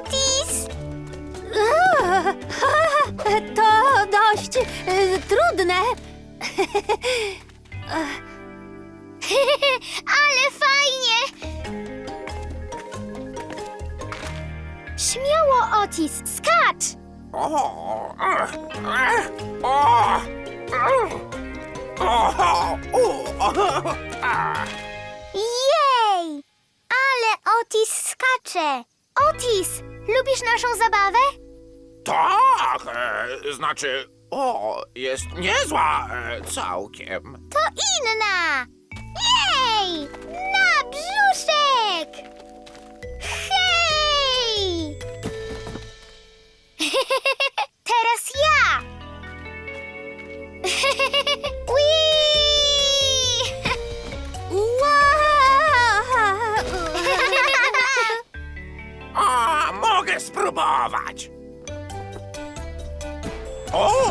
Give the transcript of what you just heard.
Otis! To dość e, trudne. Ale fajnie! Śmiało, Otis, skacz! O. Jej! Ale Otis skacze! Otis, lubisz naszą zabawę? Tak, e, znaczy, o, jest niezła e, całkiem. To inna! Jej! Na brzuszek! Hej! Teraz ja! mogę spróbować. O,